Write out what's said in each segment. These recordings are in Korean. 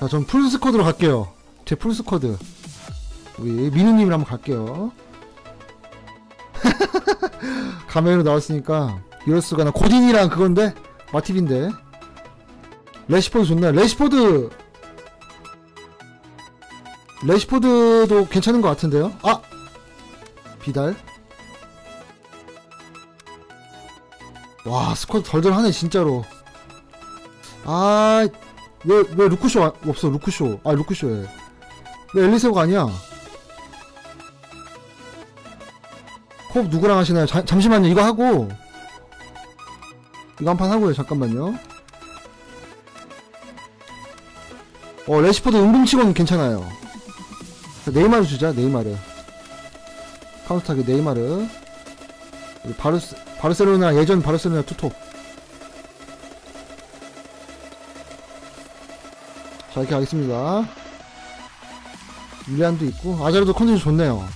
자, 전 풀스쿼드로 갈게요. 제 풀스쿼드. 우리 민우님이랑 한번 갈게요. 가면으로 나왔으니까 이럴 수가 나 고딘이랑 그건데 마팁인데 레시포드 좋네. 레시포드 레시포드도 괜찮은 것 같은데요? 아 비달 와 스쿼드 덜덜 하네 진짜로 아 왜, 왜 루크쇼 아- 없어, 루크쇼. 아, 루크쇼에. 왜 엘리세오가 아니야? 컵 누구랑 하시나요? 자- 잠시만요, 이거 하고. 이거 한 판 하고요, 잠깐만요. 어, 레시포드 은금치곤 괜찮아요. 자, 네이마르 주자, 네이마르. 카운터타기 네이마르. 우리 바르스, 바르셀로나, 예전 바르셀로나 투톱. 자 이렇게 가겠습니다. 윌리안도 있고 아자르도 컨디션 좋네요.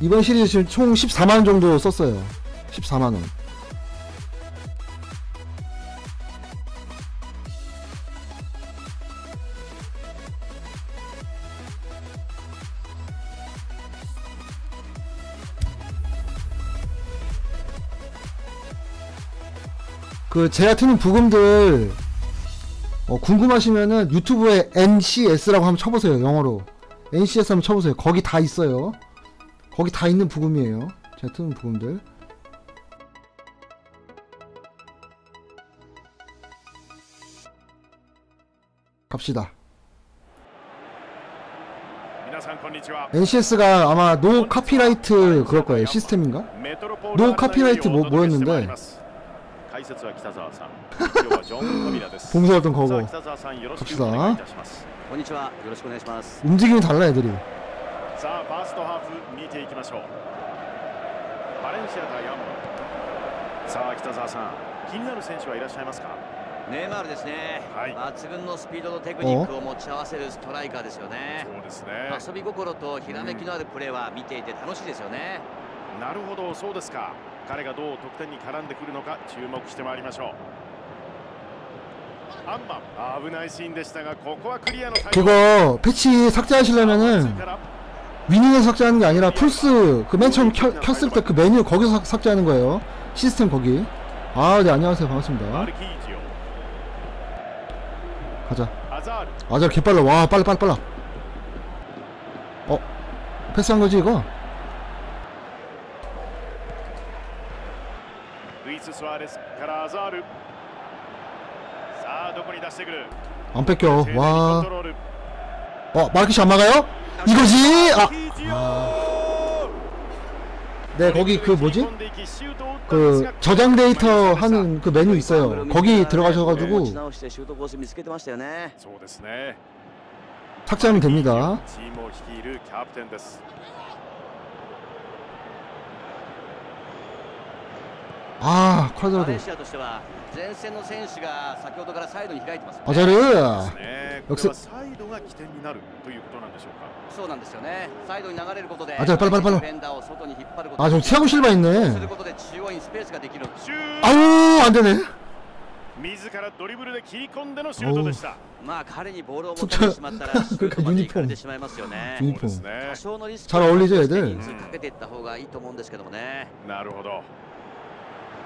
이번 시리즈 지금 총 14만원 정도 썼어요. 14만원 그 제가 트는 부금들 어, 궁금하시면은 유튜브에 NCS라고 한번 쳐보세요 영어로. NCS 한번 쳐보세요. 거기 다 있어요. 거기 다 있는 부금이에요. 제가 트는 부금들. 갑시다. NCS가 아마 노 카피라이트 그럴 거예요. 시스템인가? 노 카피라이트 뭐, 뭐였는데? 解説は北澤さん今日はジョン・コミラです 봉사활동 さあ 거고 北澤さんよろしく 갑시다 お願いいたしますこんにちは。よろしくお願いします。 움직임이 달라 애들이 さあファーストハーフ見ていきましょうバレンシア対アンバーさあ北澤さん気になる選手はいらっしゃいますかネイマールですね。はい抜群のスピードとテクニックを持ち合わせるストライカーですよね。そうですね遊び心とひらめきのあるプレーは見ていて楽しいですよね。なるほどそうですか 彼がどう得点に絡んでくるのか注目してまいりましょうアンマン危ないシーンでしたがここはクリアの対応 그거 패치 삭제하시려면은 위닝에 삭제하는 게 아니라 플스 그 맨 처음 켜, 켰을 때 그 메뉴 거기서 삭제하는 거예요. 시스템 거기. 아네 안녕하세요. 반갑습니다. 가자. 아자 개빨라. 와 빨라 빨라 빨라. 어 패스한 거지 이거? ス・スアレスからアザールさあどこに出してくる안 뺏겨 와 어, 마르키시 안 막아요? 이거지! 아! 아. 네, 거기 그 뭐지? 그 저장 데이터 하는 그 메뉴 있어요. 거기 들어가셔가지고 삭제하면 됩니다. チームを率いるキャプテンです。 아 バ 콰드라도 レンシアとしては前線の選手が先ほどからサイドに開いてますよね。 아자르 ね、こ역시 れはサイドが起点になるということなんでしょうか。そうなんですよね。サイドに流れることで、あじゃあパラパラパラディフェンダーを外に引っ張ること 아 저 티아고 실바 す 있네 ることで中央にスペースができる。シュート 아우 안되네 自らドリブルで切り込んでのシュートでした。まあ彼にボールを持たれてしまったらシュートまで行かれてしまいますよね。 유니폼 そうですね多。少のリスク 잘 어울리죠, 애들? 人数かけていった方がいいと思うんですけどもね。なるほど。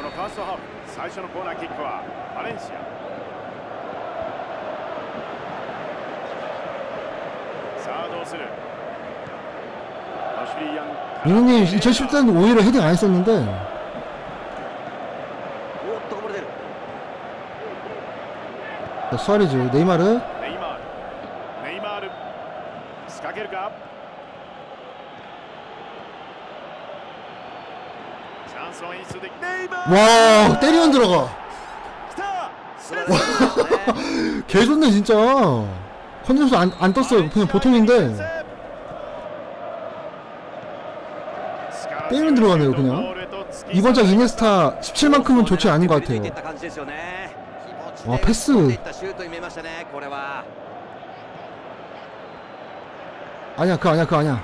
このファーストハーフ最初のコーナーキックはバレンシアさあどうするアシュリー・ヤン 민우님 2010년도 오히려 헤딩 안 했었는데 おっとこぼれてる。 자, 수아레즈 네이마르 와 때리 안 들어가. 개 좋네 진짜. 컨디션도 안, 안 떴어요. 그냥 보통인데. 때리면 들어가네요 그냥. 이번 장 이네스타 17만큼은 좋지 않은 것 같아요. 와 패스. 아니야 그 아니야 그 아니야.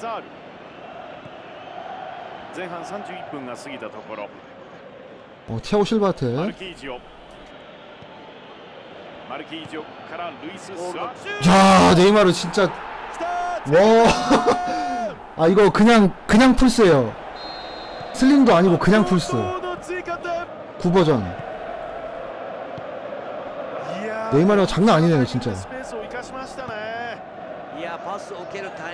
ザール前半31分が過ぎたところ 어 티아고 マル 실바한테 キージオマルキージオからルイス・スア야 네이마르 진짜 きた 와아 이거 그냥 그냥 풀스예요 슬림도 아니고 그냥 풀스 の追加点 9버전 いやー 네이마르가 장난 아니네요 진짜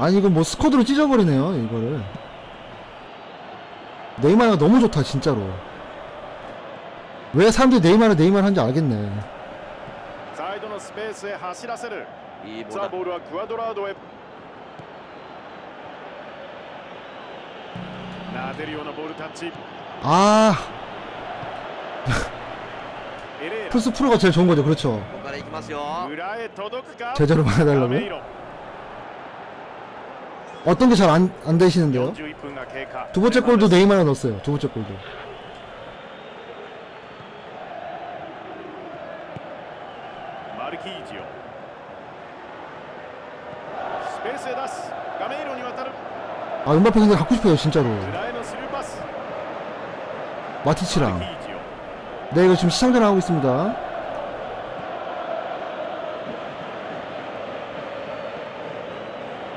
아니 이거 뭐 스쿼드로 찢어버리네요 이거를. 네이마르가 너무 좋다 진짜로. 왜 사람들이 네이마르 네이마르 한지 알겠네. 아 플스 프로가 제일 좋은 거죠 그렇죠. 제자로 받아달라고요? 어떤 게 잘 안 안 되시는데요? 두 번째 골도 네이마르 넣었어요. 두 번째 골도. 아 은바페 근데 갖고 싶어요 진짜로. 마티치랑. 네 이거 지금 시상자랑 하고 있습니다.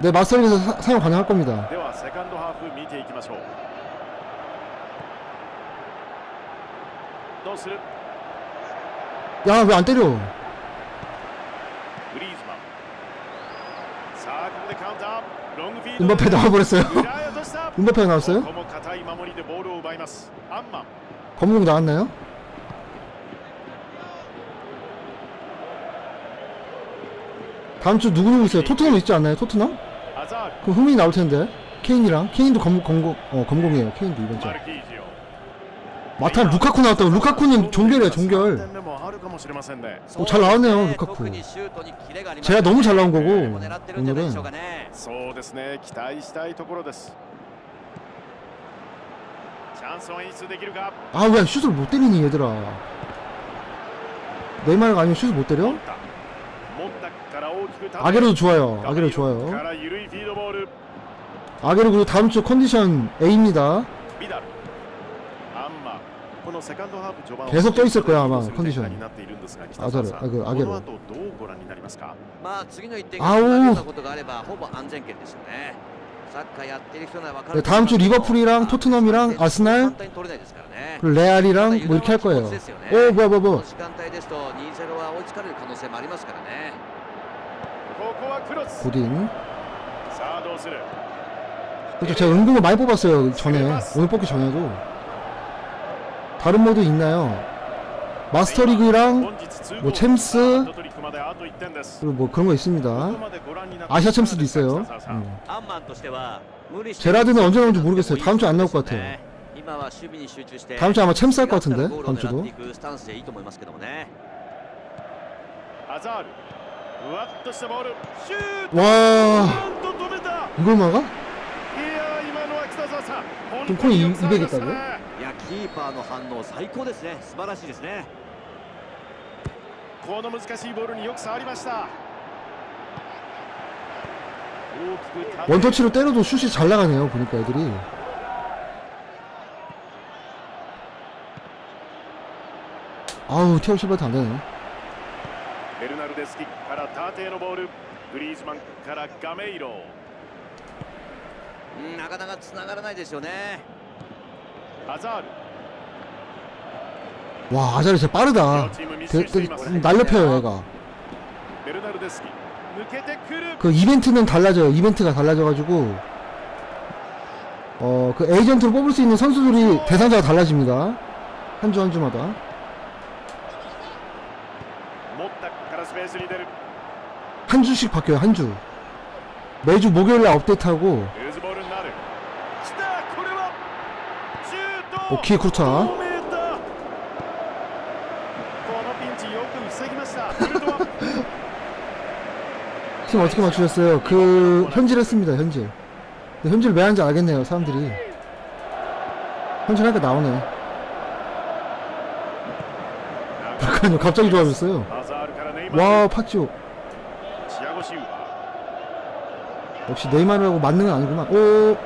네, 맞설에서 사용 가능할 겁니다. 야, 왜 안 때려? 음바페 나와버렸어요. 음바페 나왔어요? 어, 검공 나왔나요? 다음 주 누구누구 있어요? 토트넘 있지 않나요? 토트넘? 그 흥민이 나올 텐데. 케인이랑 케인도 검, 검공 어 검공이에요. 케인도 이번 주에 마탄 루카쿠 나왔다고. 루카쿠님 종결이에요. 종결. 어, 잘 나왔네요. 루카쿠. 제가 너무 잘 나온 거고 오늘은. 아왜 아, 슛을 못 때리니 얘들아. 내말 아니면 슛을 못 때려? 아게로 좋아요. 아게로 좋아요. 아게로 그리고 다음 주 컨디션 A입니다. 계속 떠 있을 거야 아마 컨디션. 아자르, 아그 아, 아게로. 아우. 네, 다음 주 리버풀이랑 토트넘이랑 아스날? 그 레알이랑 뭐 이렇게 할 거예요. 오 뭐야 뭐야 뭐. 고딘. 그렇죠 제가 은근히 많이 뽑았어요 전에. 오늘 뽑기 전에도. 다른 모드 있나요? 마스터리그랑 뭐 챔스? 그리고 뭐 그런 거 있습니다. 아시아 챔스도 있어요. 음. 제라드는 언제 나올지 모르겠어요. 다음 주 안 나올 것 같아요. 다음 주 아마 챔스 할 것 같은데 다음 주도. 와 이걸 막아? 좀 코인 200 있다고요? これ当によく触りましたイベゲねいやキーパーの反応最高ですね素晴らしいですねこの難しいボールによく触りました大きく縦 원터치로 때려도 슛이 잘 나가네요. 보니까 애들이. 아우 티어 실버트 안 되네. ベルナルデスキから縦へのボールグリーズマンからガメイロうんなかなか繋がらないですよねアザール 와 아자르 진짜 빠르다. 되, 되, 날렵해요 얘가. 그 이벤트는 달라져요. 이벤트가 달라져가지고. 어 그 에이전트로 뽑을 수 있는 선수들이 대상자가 달라집니다. 한 주 한 주마다. 한 주씩 바뀌어요 한주. 매주 목요일날 업데이트하고. 오케이 쿠르타. 팀 어떻게 맞추셨어요? 그 현질 했습니다 현질. 현질 왜 하는지 알겠네요 사람들이. 현질하니까 나오네. 그러니까요 갑자기 좋아졌어요. 와 파치오 역시 네이마르하고 만능은 아니구만 오!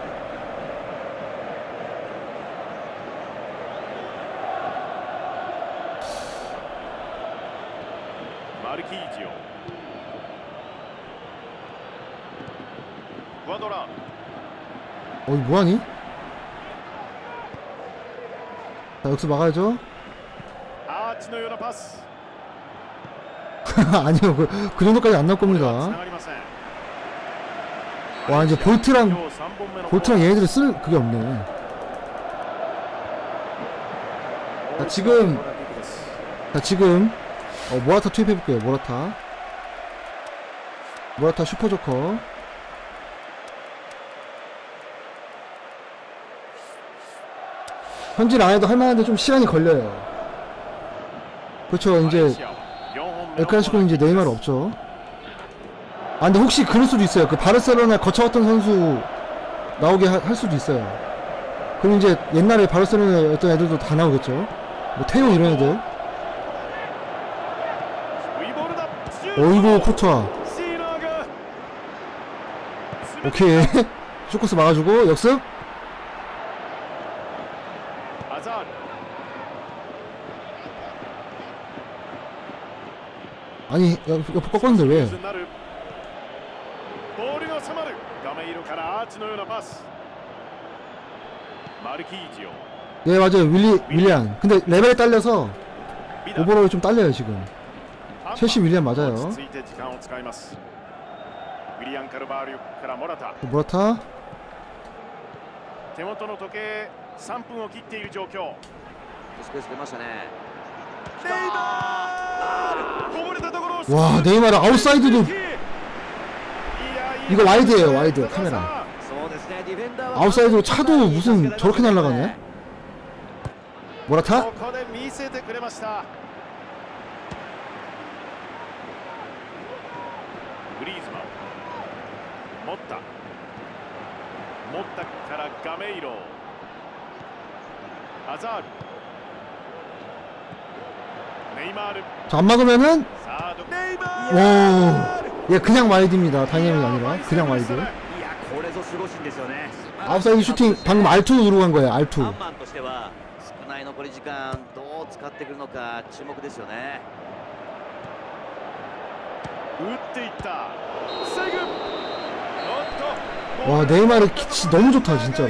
마르키지오. 원호라. 어이 뭐하니? 자 여기서 막아야죠. 아 진호요나 파스. 아니요 그, 그 정도까지 안 나올 겁니다. 와 이제 볼트랑 볼트랑 얘네들이 쓸 그게 없네. 자 지금 자 지금 어, 모라타 투입해볼게요 모라타 모라타 슈퍼조커 현질 안 해도 할 만한데 좀 시간이 걸려요. 그렇죠. 이제 엘클라시코 이제 네이마르 없죠. 아 근데 혹시 그럴 수도 있어요. 그 바르셀로나 거쳐왔던 선수 나오게 하- 할 수도 있어요. 그럼 이제 옛날에 바르셀로나였던 애들도 다 나오겠죠. 뭐 태용 이런 애들. 어이구 쿠투아. 오케이. 쇼코스 막아주고 역습. 아니 옆, 옆 꺾었는데 왜? 네 맞아요. 윌리 윌리안. 근데 레벨에 딸려서 오버롤 좀 딸려요 지금. 첼시 윌리안 맞아요. 모라타. 모라타? 와 네이마르 아웃사이드도 이거 와이드예요 와이드 카메라. 아웃사이드로 차도 무슨 저렇게 날라가네 뭐라타? 자, 안 막으면은 오, 예 그냥 와이드입니다. 다이내믹이 아니라 그냥 와이드. 아웃사이드 슈팅 방금 R2 누르고 간 거예요. R2. 와 네이마르 키치 너무 좋다 진짜로.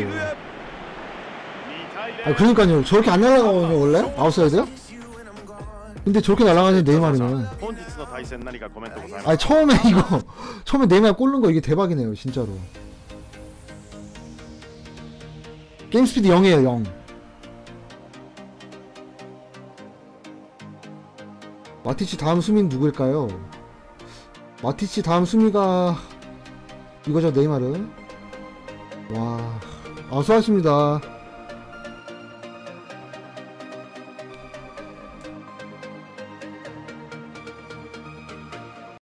아 그러니까요. 저렇게 안 날아가거든요 원래 아웃사이드요? 근데 저렇게 날아가는 네이마르는 아 처음에 이거 처음에 네이마르 꼴른 거 이게 대박이네요 진짜로. 게임 스피드 0이에요 0 마티치 다음 수민 누구일까요? 마티치 다음 수미가 이거죠 네이마르 와아 수고하십니다.